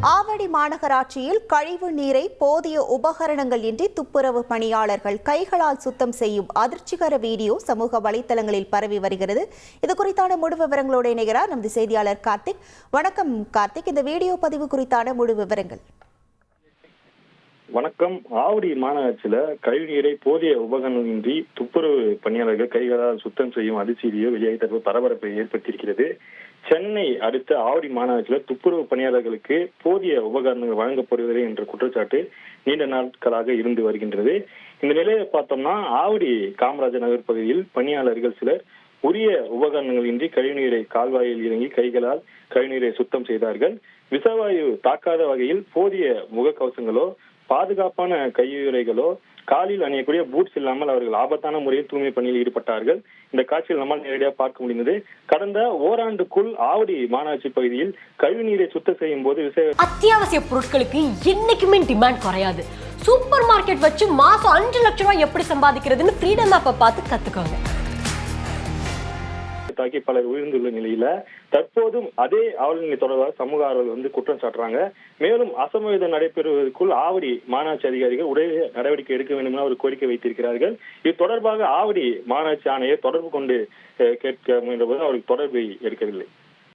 ஆவடி மாநகராட்சியில் கழிவு நீரை போதிய உபகரணங்கள் இன்றி துப்புரவு பணியாளர்கள் கைகளால் சுத்தம் செய்யும் அதிர்ச்சிகர வீடியோ சமூக வலைத்தளங்களில் பரவி வருகிறது. இது குறித்தான முழு விவரங்களோடு இணைகிறார் நமது செய்தியாளர் கார்த்திக். வணக்கம் கார்த்திக். இந்த வீடியோ பதிவு குறித்தான முழு விவரங்கள். வணக்கம். ஆவடி மாநகராட்சியில கழிவுநீரை போதிய உபகரணமின்றி துப்புரவு பணியாளர்கள் கைகளால் சுத்தம் செய்யும் அதிர்ச்சியோ வெளியாகி தற்போது பரபரப்பை ஏற்படுத்தியிருக்கிறது சென்னை அடுத்த ஆவடி மாநகராட்சியில துப்புரவு பணியாளர்களுக்கு போதிய உபகரணங்கள் வழங்கப்படுவதில்லை என்ற குற்றச்சாட்டு நீண்ட நாட்களாக இருந்து வருகின்றது. இந்த நிலையை பார்த்தோம்னா ஆவடி காமராஜர் நகர் பகுதியில் பணியாளர்கள் சிலர் உரிய உபகரணங்கள் இன்றி கழிவுநீரை கால்வாயில் இறங்கி கைகளால் கழிவுநீரை சுத்தம் செய்தார்கள். விசவாயு தாக்காத வகையில் போதிய முகக்கவசங்களோ பாதுகாப்பான கையுறைகளோ காலில் அணியக்கூடிய பூட்ஸ் இல்லாமல் அவர்கள் ஆபத்தான முறையில் தூய்மை பணியில் ஈடுபட்டார்கள். இந்த காட்சியில் நம்மால் நேரடியாக பார்க்க முடிந்தது. கடந்த ஓராண்டுக்குள் ஆவடி மாநகராட்சி பகுதியில் கழிவுநீரை சுத்தம் செய்யும் போது அத்தியாவசிய பொருட்களுக்கு என்னைக்குமே டிமாண்ட் குறையாது. சூப்பர் மார்க்கெட் வச்சு மாசம் அஞ்சு லட்சம் ரூபாய் எப்படி சம்பாதிக்கிறதுன்னு ஃப்ரீடம் ஆப்பை பார்த்து கத்துக்கோங்க. தாக்கி பலர் உயிர்ந்துள்ள நிலையில தற்போதும் அதே ஆவல் தொடர்பாக சமூக ஆர்வலர்கள் வந்து குற்றம் சாட்டுறாங்க. மேலும் அசம்பாவிதம் நடைபெறுவதற்குள் ஆவடி மாநாட்சி அதிகாரிகள் உடைய நடவடிக்கை எடுக்க வேண்டும் என ஒரு கோரிக்கை வைத்திருக்கிறார்கள். இது தொடர்பாக ஆவடி மாநாட்சி ஆணையர் தொடர்பு கொண்டு கேட்க முயன்ற போது அவருக்கு தொடர்பை எடுக்கவில்லை.